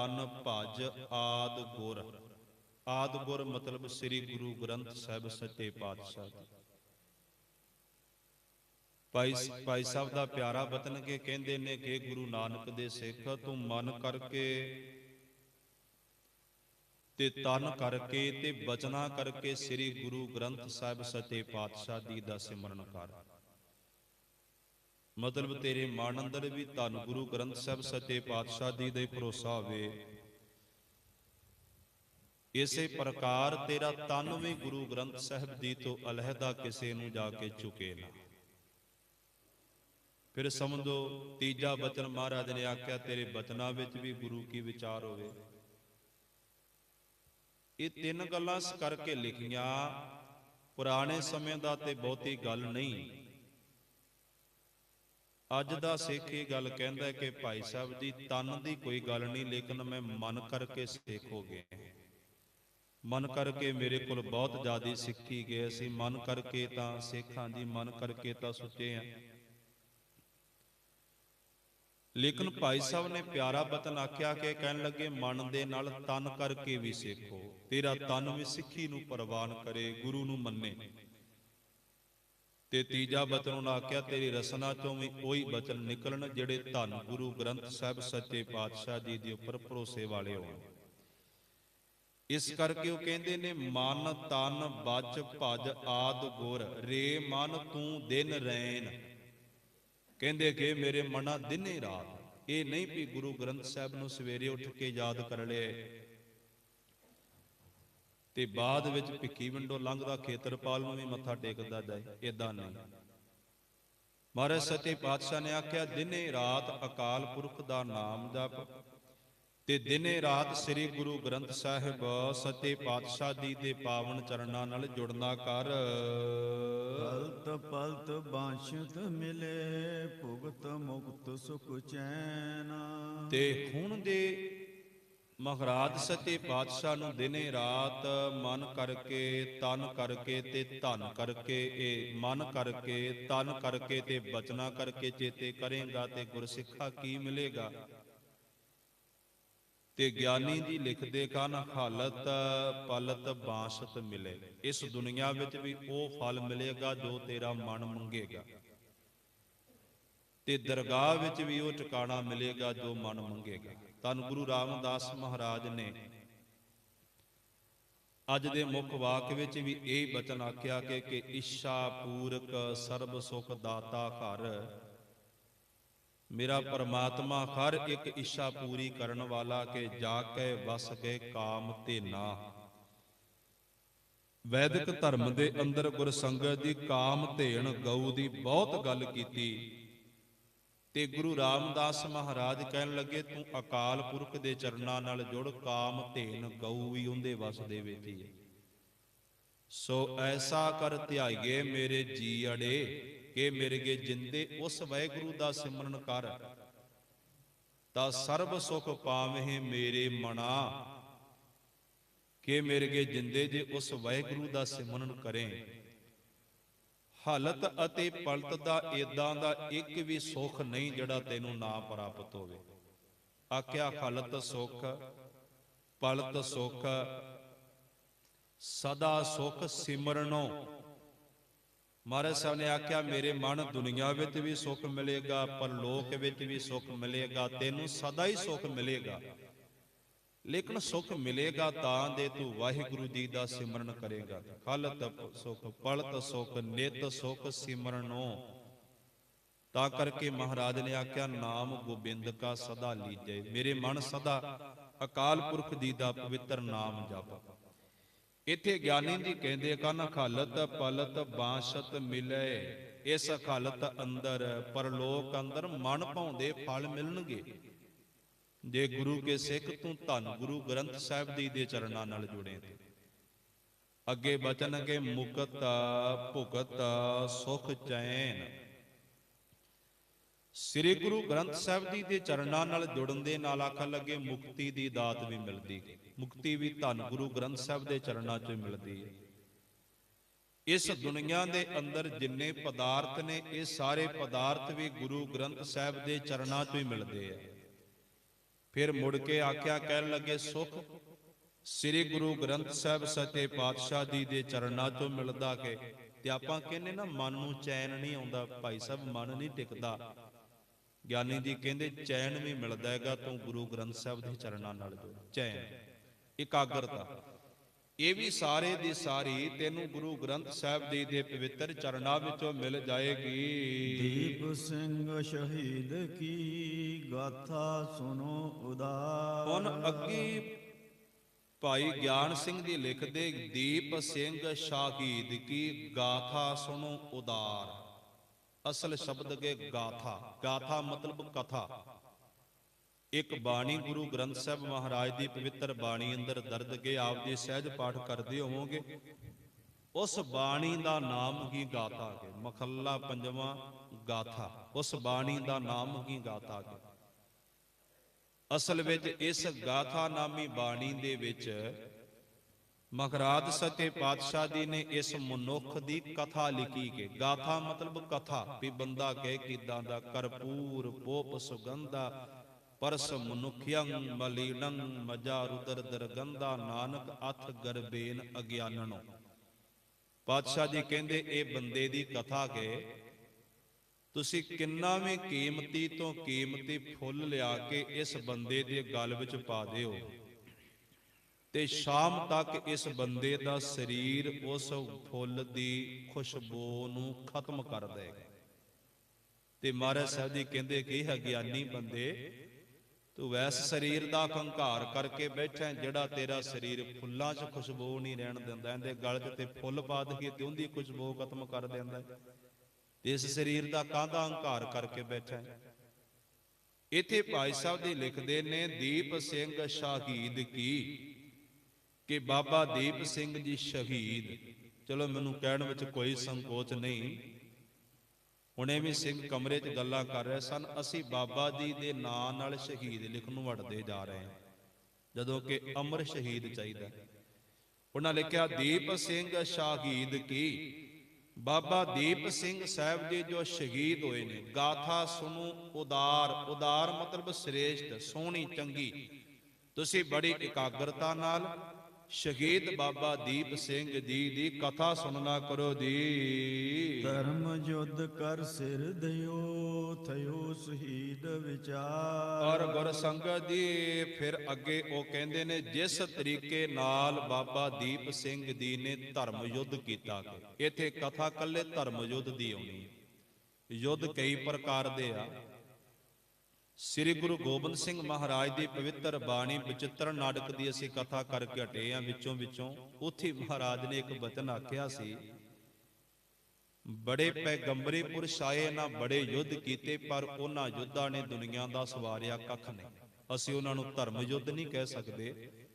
ਤਨ ਭਜ ਆਦ ਗੁਰ ਆਦ ਗੁਰ ਮਤਲਬ ਸ੍ਰੀ ਗੁਰੂ ਗ੍ਰੰਥ ਸਾਹਿਬ ਸੱਚੇ ਪਾਤਸ਼ਾਹ ਜੀ ਭਾਈ ਭਾਈ ਸਾਹਿਬ ਦਾ ਪਿਆਰਾ ਬਤਨ ਕੇ ਕਹਿੰਦੇ ਨੇ ਕਿ ਗੁਰੂ ਨਾਨਕ ਦੇ ਸਿੱਖ ਤੂੰ ਮਨ ਕਰਕੇ ਤੇ ਤਨ ਕਰਕੇ ਤੇ ਬਚਨਾ ਕਰਕੇ ਸ੍ਰੀ ਗੁਰੂ ਗ੍ਰੰਥ ਸਾਹਿਬ ਸੱਚੇ ਪਾਤਸ਼ਾਹ ਜੀ ਦਾ ਸਿਮਰਨ ਕਰ। ਮਤਲਬ ਤੇਰੇ ਮਨ ਅੰਦਰ ਵੀ ਧੰਨ ਗੁਰੂ ਗ੍ਰੰਥ ਸਾਹਿਬ ਸੱਚੇ ਪਾਤਸ਼ਾਹ ਜੀ ਦੇ ਭਰੋਸਾ ਹੋਵੇ। ਇਸੇ ਪ੍ਰਕਾਰ ਤੇਰਾ ਤਨ ਵੀ ਗੁਰੂ ਗ੍ਰੰਥ ਸਾਹਿਬ ਜੀ ਤੋਂ ਅਲਹਿਦਾ ਕਿਸੇ ਨੂੰ ਜਾ ਕੇ ਝੁਕੇ ਨਾ। ਫਿਰ ਸਮਝੋ, ਤੀਜਾ ਬਚਨ ਮਹਾਰਾਜ ਨੇ ਆਖਿਆ, ਤੇਰੇ ਬਚਨਾਂ ਵਿੱਚ ਵੀ ਗੁਰੂ ਕੀ ਵਿਚਾਰ ਹੋਵੇ। ਇਹ ਤਿੰਨ ਗੱਲਾਂ ਕਰਕੇ ਲਿਖੀਆਂ, ਪੁਰਾਣੇ ਸਮੇਂ ਦਾ ਤੇ ਬਹੁਤੀ ਗੱਲ ਨਹੀਂ। ਅੱਜ ਦਾ ਸਿੱਖ ਇਹ ਗੱਲ ਕਹਿੰਦਾ ਕਿ ਭਾਈ ਸਾਹਿਬ ਜੀ, ਤਨ ਦੀ ਕੋਈ ਗੱਲ ਨਹੀਂ, ਲੇਕਿਨ ਮੈਂ ਮਨ ਕਰਕੇ ਸਿੱਖ ਹੋ ਗਿਆ ਮਨ ਕਰਕੇ ਮੇਰੇ ਕੋਲ ਬਹੁਤ ਜ਼ਿਆਦਾ ਸਿੱਖੀ ਗਏ ਸੀ। ਮਨ ਕਰਕੇ ਤਾਂ ਸਿੱਖਾਂ ਦੀ ਮਨ ਕਰਕੇ ਤਾਂ ਸੁੱਚੇ ਆ ਲੇਕਿਨ ਭਾਈ ਸਾਹਿਬ ਨੇ ਪਿਆਰਾ ਬਤਨ ਆਖਿਆ ਕਿ ਕਹਿਣ ਲੱਗੇ, ਮਨ ਦੇ ਨਾਲ ਤਨ ਕਰਕੇ ਵੀ ਸਿੱਖੋ। ਤੇਰਾ ਤਨ ਵੀ ਸਿੱਖੀ ਨੂੰ ਪ੍ਰਵਾਨ ਕਰੇ, ਗੁਰੂ ਨੂੰ ਮੰਨੇ। ਤੇ ਤੀਜਾ ਬਚਨ ਉਹਨਾਂ ਆਖਿਆ, ਤੇਰੀ ਰਸਨਾ ਚੋਂ ਵੀ ਉਹੀ ਬਚਨ ਨਿਕਲਣ ਜਿਹੜੇ ਧੰਨ ਗੁਰੂ ਗ੍ਰੰਥ ਸਾਹਿਬ ਸੱਚੇ ਪਾਤਸ਼ਾਹ ਜੀ ਦੇ ਉੱਪਰ ਭਰੋਸੇ ਵਾਲੇ ਹੋਣ। ਇਸ ਕਰਕੇ ਉਹ ਕਹਿੰਦੇ ਨੇ, ਮਨ, ਤਨ, ਬਚ, ਭਜ, ਆਦ ਗੁਰ, ਰੇ, ਮਨ, ਤੂੰ, ਦਿਨ ਰੈਨ ਕਹਿੰਦੇ ਕਿ ਮੇਰੇ ਮਨਾ ਦਿਨੇ ਰਾਤ। ਇਹ ਨਹੀਂ ਵੀ ਗੁਰੂ ਗ੍ਰੰਥ ਸਾਹਿਬ ਨੂੰ ਸਵੇਰੇ ਉੱਠ ਕੇ ਯਾਦ ਕਰ ਲਏ। ਤੇ ਬਾਅਦ ਵਿੱਚ ਭਿੱਖੀ ਵਿੰਡੋ ਲੰਘਦਾ ਖੇਤਰਪਾਲ ਨੂੰ ਵੀ ਮੱਥਾ ਟੇਕਦਾ ਜਾਏ ਇਦਾਂ ਨਹੀਂ। ਮਹਾਰਾਜ ਸੱਚੇ ਪਾਤਸ਼ਾਹ ਨੇ ਆਖਿਆ ਦਿਨੇ ਰਾਤ ਅਕਾਲ ਪੁਰਖ ਦਾ ਨਾਮ ਜਪ ਤੇ ਦਿਨੇ ਰਾਤ ਸ੍ਰੀ ਗੁਰੂ ਗ੍ਰੰਥ ਸਾਹਿਬ ਸੱਚੇ ਪਾਤਸ਼ਾਹ ਜੀ ਦੇ ਪਾਵਨ ਚਰਨਾਂ ਨਾਲ ਜੁੜਨਾ ਕਰ। ਪਲਤ ਪਲਤ ਬਾਸ਼ਤ ਮਿਲੇ ਭੁਗਤ ਮੁਕਤ ਸੁਖ ਚੈਨ। ਤੇ ਹੁਣ ਦੇ ਮਹਾਰਾਜ ਸੱਚੇ ਪਾਤਸ਼ਾਹ ਨੂੰ ਦਿਨੇ ਰਾਤ ਮਨ ਕਰਕੇ, ਤਨ ਕਰਕੇ ਤੇ ਧਨ ਕਰਕੇ ਇਹ ਮਨ ਕਰਕੇ, ਤਨ ਕਰਕੇ ਤੇ ਬਚਨਾ ਕਰਕੇ ਚੇਤੇ ਕਰੇਗਾ ਤੇ ਗੁਰਸਿੱਖਾ ਕੀ ਮਿਲੇਗਾ? ਤੇ ਗਿਆਨੀ ਜੀ ਲਿਖਦੇ ਕਨ ਹਾਲਤ ਪਲਤ ਬਾਸਤ ਮਿਲੇ। ਇਸ ਦੁਨੀਆ ਵਿੱਚ ਵੀ ਉਹ ਫਲ ਮਿਲੇਗਾ ਜੋ ਤੇਰਾ ਮਨ ਮੰਗੇਗਾ। ਤੇ ਦਰਗਾਹ ਵਿੱਚ ਵੀ ਉਹ ਟਿਕਾਣਾ ਮਿਲੇਗਾ ਜੋ ਮਨ ਮੰਗੇਗਾ। ਤਨ ਗੁਰੂ ਰਾਮਦਾਸ ਮਹਾਰਾਜ ਨੇ। ਅੱਜ ਦੇ ਮੁੱਖ ਵਾਕ ਵਿੱਚ ਵੀ ਇਹ ਬਚਨ ਆਖਿਆ ਕਿ ਕਿ ਇੱਛਾ ਪੂਰਕ ਸਰਬ ਸੁਖ ਦਾਤਾ ਘਰ। ਮੇਰਾ ਪਰਮਾਤਮਾ ਹਰ ਇੱਕ ਇੱਛਾ ਪੂਰੀ ਕਰਨ ਵਾਲਾ ਕਿ ਜਾ ਕੇ ਵਸ ਕੇ ਕਾਮ ਤੇ ਨਾ। ਵੈਦਿਕ ਧਰਮ ਦੇ ਅੰਦਰ ਗੁਰਸੰਗਤ ਦੀ ਕਾਮ ਧੇਣ ਗਊ ਦੀ ਬਹੁਤ ਗੱਲ ਕੀਤੀ। ਤੇ ਗੁਰੂ ਰਾਮਦਾਸ ਮਹਾਰਾਜ ਕਹਿਣ ਲੱਗੇ ਤੂੰ ਅਕਾਲ ਪੁਰਖ ਦੇ ਚਰਨਾਂ ਨਾਲ ਜੁੜ ਕਾਮ ਧੇਨ ਗਊ ਵੀ ਉਹਦੇ ਵਸ ਦੇ ਵਿੱਚ ਹੀ ਹੈ ਸੋ ਐਸਾ ਕਰ ਧਿਆਈਏ ਮੇਰੇ ਜੀ ਅੜੇ ਕਿ ਮਿਰਗੇ ਜਿੰਦੇ ਉਸ ਵਾਹਿਗੁਰੂ ਦਾ ਸਿਮਰਨ ਕਰ। ਤਾਂ ਸਰਬ ਸੁਖ ਪਾਵਹਿ ਮੇਰੇ ਮਨਾ ਕਿ ਮਿਰਗੇ ਜਿੰਦੇ ਜੇ ਉਸ ਵਾਹਿਗੁਰੂ ਦਾ ਸਿਮਰਨ ਕਰੇ। ਹਾਲਤ ਅਤੇ ਪਲਤ ਦਾ ਇਦਾਂ ਦਾ ਇੱਕ ਵੀ ਸੁੱਖ ਨਹੀਂ ਜਿਹੜਾ ਤੈਨੂੰ ਨਾ ਪ੍ਰਾਪਤ ਹੋਵੇ। ਆਖਿਆ, ਹਾਲਤ ਸੁੱਖ ਪਲਤ ਸੁੱਖ, ਸਦਾ ਸੁੱਖ ਸਿਮਰਨੋ। ਮਹਾਰਾਜ ਸਾਹਿਬ ਨੇ ਆਖਿਆ, ਮੇਰੇ ਮਨ ਦੁਨੀਆ ਵਿੱਚ ਵੀ ਸੁੱਖ ਮਿਲੇਗਾ ਪਰ ਲੋਕ ਵਿੱਚ ਵੀ ਸੁੱਖ ਮਿਲੇਗਾ, ਤੈਨੂੰ ਸਦਾ ਹੀ ਸੁੱਖ ਮਿਲੇਗਾ। ਲੇਕਿਨ ਸੁੱਖ ਮਿਲੇਗਾ ਤਾਂ ਦੇ ਤੂੰ ਵਾਹਿਗੁਰੂ ਜੀ ਦਾ ਸਿਮਰਨ ਕਰੇਗਾ। ਖਲਤ ਸੁਖ, ਪਲਤ ਸੁਖ, ਨਿਤ ਸੁਖ ਸਿਮਰਨੋ। ਤਾਂ ਕਰਕੇ ਮਹਾਰਾਜ ਨੇ ਆਖਿਆ, ਨਾਮ ਗੋਬਿੰਦ ਕਾ ਸਦਾ ਲੀਜੇ। ਮੇਰੇ ਮਨ ਸਦਾ ਅਕਾਲ ਪੁਰਖ ਜੀ ਦਾ ਪਵਿੱਤਰ ਨਾਮ ਜਪ। ਇੱਥੇ ਗਿਆਨੀ ਜੀ ਕਹਿੰਦੇ, ਕਨ ਖਾਲਤ ਪਲਤ ਬਾਸ਼ਤ ਮਿਲੇ, ਇਸ ਖਾਲਤ ਅੰਦਰ ਪਰਲੋਕ ਅੰਦਰ ਮਨ ਭਾਉਂਦੇ ਫਲ ਮਿਲਣਗੇ। ਜੇ ਗੁਰੂ ਕੇ ਸਿੱਖ ਤੂੰ ਧੰਨ ਗੁਰੂ ਗ੍ਰੰਥ ਸਾਹਿਬ ਜੀ ਦੇ ਚਰਨਾਂ ਨਾਲ ਜੁੜੇ ਤੇ। ਅੱਗੇ ਬਚਨ ਅਗੇ ਮੁਕਤ, ਭੁਗਤ, ਸੁਖ ਚੈਨ। ਸ੍ਰੀ ਗੁਰੂ ਗ੍ਰੰਥ ਸਾਹਿਬ ਜੀ ਦੇ ਚਰਨਾਂ ਨਾਲ ਜੁੜਨ ਦੇ ਨਾਲ ਆਖਣ ਲੱਗੇ, ਮੁਕਤੀ ਦੀ ਦਾਤ ਵੀ ਮਿਲਦੀ। ਮੁਕਤੀ ਵੀ ਧੰਨ ਗੁਰੂ ਗ੍ਰੰਥ ਸਾਹਿਬ ਦੇ ਚਰਨਾਂ 'ਚ ਮਿਲਦੀ ਹੈ। ਇਸ ਦੁਨੀਆ ਦੇ ਅੰਦਰ ਜਿੰਨੇ ਪਦਾਰਥ ਨੇ, ਇਹ ਸਾਰੇ ਪਦਾਰਥ ਵੀ ਗੁਰੂ ਗ੍ਰੰਥ ਸਾਹਿਬ ਦੇ ਚਰਨਾਂ 'ਚ ਹੀ ਮਿਲਦੇ ਆ। ਫਿਰ ਮੁੜ ਕੇ ਆਖਿਆ, ਕਹਿਣ ਲੱਗੇ, ਸੁਖ, ਸ੍ਰੀ ਗੁਰੂ ਗ੍ਰੰਥ ਸਾਹਿਬ ਸੱਚੇ ਪਾਤਸ਼ਾਹ ਜੀ ਦੇ ਚਰਨਾਂ ਤੋਂ ਮਿਲਦਾ ਕੇ ਤੇ ਆਪਾਂ ਕਹਿੰਦੇ ਨਾ, ਮਨ ਨੂੰ ਚੈਨ ਨਹੀਂ ਆਉਂਦਾ, ਭਾਈ ਸਾਹਿਬ ਮਨ ਨਹੀਂ ਟਿਕਦਾ। ਗਿਆਨੀ ਜੀ ਕਹਿੰਦੇ, ਚੈਨ ਵੀ ਮਿਲਦਾ ਹੈਗਾ ਤੂੰ ਗੁਰੂ ਗ੍ਰੰਥ ਸਾਹਿਬ ਦੇ ਚਰਨਾਂ ਨਾਲ ਜੁੜ, ਚੈਨ, ਇਕਾਗਰਤਾ। ਇਹ ਵੀ ਸਾਰੇ ਦੀ ਸਾਰੀ ਤੈਨੂੰ ਗੁਰੂ ਗ੍ਰੰਥ ਸਾਹਿਬ ਜੀ ਦੇ ਪਵਿੱਤਰ ਚਰਨਾਂ ਵਿੱਚੋਂ ਮਿਲ ਜਾਏਗੀ। ਦੀਪ ਸਿੰਘ ਸ਼ਹੀਦ ਕੀ ਗਾਥਾ ਸੁਨੋ ਉਦਾਰ। ਹੁਣ ਅੱਗੇ ਭਾਈ ਗਿਆਨ ਸਿੰਘ ਜੀ ਲਿਖਦੇ ਦੀਪ ਸਿੰਘ ਸ਼ਾਹੀਦ ਕੀ ਗਾਥਾ ਸੁਣੋ ਉਦਾਰ। ਅਸਲ ਸ਼ਬਦ ਕੇ ਗਾਥਾ ਗਾਥਾ ਮਤਲਬ ਕਥਾ। ਇੱਕ ਬਾਣੀ ਗੁਰੂ ਗ੍ਰੰਥ ਸਾਹਿਬ ਮਹਾਰਾਜ ਦੀ ਪਵਿੱਤਰ ਬਾਣੀ ਅੰਦਰ ਦਰਦ ਕੇ ਆਪ ਜੀ ਸਹਿਜ ਪਾਠ ਕਰਦੇ ਹੋਵੋਗੇ, ਉਸ ਬਾਣੀ ਦਾ ਨਾਮ ਹੀ ਗਾਥਾ ਹੈ ਮਖੱਲਾ ਪੰਜਵਾਂ ਗਾਥਾ, ਉਸ ਬਾਣੀ ਦਾ ਨਾਮ ਹੀ ਗਾਥਾ ਹੈ ਅਸਲ ਵਿੱਚ ਇਸ ਗਾਥਾ ਨਾਮੀ ਬਾਣੀ ਦੇ ਵਿੱਚ ਮਹਾਰਾਜ ਸੱਚੇ ਪਾਤਸ਼ਾਹ ਜੀ ਨੇ ਇਸ ਮਨੁੱਖ ਦੀ ਕਥਾ ਲਿਖੀ ਕੇ, ਗਾਥਾ ਮਤਲਬ ਕਥਾ ਵੀ ਬੰਦਾ ਕਹੇ ਕਿਦਾਂ ਦਾ, ਕਰਪੂਰ, ਪੋਪ, ਸੁਗੰਧਾ ਪਰਸ ਮਨੁਖਯੰ ਮਲੀਨੰ ਮਜਾ ਰੁਦਰ ਦਰਗੰਧਾ ਨਾਨਕ ਅਥ ਗਰਬੇਨ ਅਗਿਆਨਨੋ ਪਾਤਸ਼ਾਹ ਜੀ ਕਹਿੰਦੇ, ਇਹ ਬੰਦੇ ਦੀ ਕਥਾ ਕੇ ਤੁਸੀਂ ਕਿੰਨਾ ਵੀ ਕੀਮਤੀ ਤੋਂ ਕੀਮਤੀ ਫੁੱਲ ਲਿਆ ਕੇ ਇਸ ਬੰਦੇ ਦੇ ਗਲ ਵਿੱਚ ਪਾ ਦਿਓ ਤੇ ਸ਼ਾਮ ਤੱਕ ਇਸ ਬੰਦੇ ਦਾ ਸਰੀਰ ਉਸ ਫੁੱਲ ਦੀ ਖੁਸ਼ਬੂ ਨੂੰ ਖਤਮ ਕਰ ਦੇਗਾ ਤੇ ਮਹਾਰਾਜ ਸਾਹਿਬ ਜੀ ਕਹਿੰਦੇ ਕਿ ਇਹ ਗਿਆਨੀ ਬੰਦੇ ਤੂੰ ਵੈਸ ਸਰੀਰ ਦਾ ਹੰਕਾਰ ਕਰਕੇ ਬੈਠਾ ਜਿਹੜਾ ਤੇਰਾ ਸਰੀਰ ਫੁੱਲਾਂ 'ਚ ਖੁਸ਼ਬੂ ਨਹੀਂ ਰਹਿਣ ਦਿੰਦਾ, ਇਹਦੇ ਗਲ 'ਚ ਤੇ ਫੁੱਲ ਪਾ ਦਈਏ ਤੇ ਉਹਦੀ ਖੁਸ਼ਬੂ ਖਤਮ ਕਰ ਦਿੰਦਾ ਇਸ ਸਰੀਰ ਦਾ ਕਾਂਦਾ ਹੰਕਾਰ ਕਰਕੇ ਬੈਠਾ ਹੈ? ਇਥੇ ਭਾਈ ਸਾਹਿਬ ਜੀ ਲਿਖਦੇ ਨੇ, ਦੀਪ ਸਿੰਘ ਸ਼ਹੀਦ ਕੀ? ਕਿ ਬਾਬਾ ਦੀਪ ਸਿੰਘ ਜੀ ਸ਼ਹੀਦ। ਚਲੋ ਮੈਨੂੰ ਕਹਿਣ ਵਿੱਚ ਕੋਈ ਸੰਕੋਚ ਨਹੀਂ। ਹੁਣੇ ਵੀ ਸਿੰਘ ਕਮਰੇ 'ਚ ਗੱਲਾਂ ਕਰ ਰਹੇ ਸਨ, ਅਸੀਂ ਬਾਬਾ ਜੀ ਦੇ ਨਾਂ ਨਾਲ ਸ਼ਹੀਦ ਲਿਖਣ ਨੂੰ ਵੜਦੇ ਜਾ ਰਹੇ ਹਾਂ, ਜਦੋਂ ਕਿ ਅਮਰ ਸ਼ਹੀਦ ਚਾਹੀਦਾ ਉਹਨਾਂ ਲਿਖਿਆ, ਦੀਪ ਸਿੰਘ ਸ਼ਹੀਦ ਕੀ? ਬਾਬਾ ਦੀਪ ਸਿੰਘ ਸਾਹਿਬ ਜੀ ਜੋ ਸ਼ਹੀਦ ਹੋਏ ਨੇ, ਗਾਥਾ ਸੁਣੋ, ਉਦਾਰ ਉਦਾਰ ਮਤਲਬ ਸ੍ਰੇਸ਼ਟ, ਸੋਹਣੀ, ਚੰਗੀ। ਤੁਸੀਂ ਬੜੀ ਇਕਾਗਰਤਾ ਨਾਲ ਸ਼ਹੀਦ ਬਾਬਾ ਦੀਪ ਸਿੰਘ ਜੀ ਦੀ ਕਥਾ ਸੁਣਨਾ ਕਰੋ ਜੀ ਧਰਮ ਜੁਦ ਕਰ ਸਿਰ ਦਿਓ ਥਇਓ ਸ਼ਹੀਦ ਵਿਚਾਰ। ਔਰ ਗੁਰ ਸੰਗਤ ਜੀ ਫਿਰ ਅੱਗੇ ਉਹ ਕਹਿੰਦੇ ਨੇ ਜਿਸ ਤਰੀਕੇ ਨਾਲ ਬਾਬਾ ਦੀਪ ਸਿੰਘ ਜੀ ਨੇ ਧਰਮ ਯੁੱਧ ਕੀਤਾ ਇੱਥੇ ਕਥਾ ਕੱਲੇ ਧਰਮ ਯੁੱਧ ਦੀ ਆਉਣੀ ਹੈ। ਯੁੱਧ ਕਈ ਪ੍ਰਕਾਰ ਦੇ ਆ। ਸ੍ਰੀ ਗੁਰੂ ਗੋਬਿੰਦ ਸਿੰਘ ਮਹਾਰਾਜ ਦੀ ਪਵਿੱਤਰ ਬਾਣੀ ਬਚਿੱਤਰ ਨਾਟਕ ਦੀ ਅਸੀਂ ਕਥਾ ਕਰਕੇ ਹਟੇ ਆ ਵਿੱਚੋਂ ਵਿੱਚੋਂ। ਉੱਥੇ ਮਹਾਰਾਜ ਨੇ ਇੱਕ ਬਚਨ ਆਖਿਆ ਸੀ, ਬੜੇ ਪੈਗੰਬਰੀ ਪੁਰਸ਼ ਆਏ, ਨਾ ਬੜੇ ਯੁੱਧ ਕੀਤੇ, ਪਰ ਉਹਨਾਂ ਯੁੱਧਾਂ ਨੇ ਦੁਨੀਆ ਦਾ ਸਵਾਰਿਆ ਕੱਖ ਨਹੀਂ। ਅਸੀਂ ਉਹਨਾਂ ਨੂੰ ਧਰਮ ਯੁੱਧ ਨਹੀਂ ਕਹਿ ਸਕਦੇ।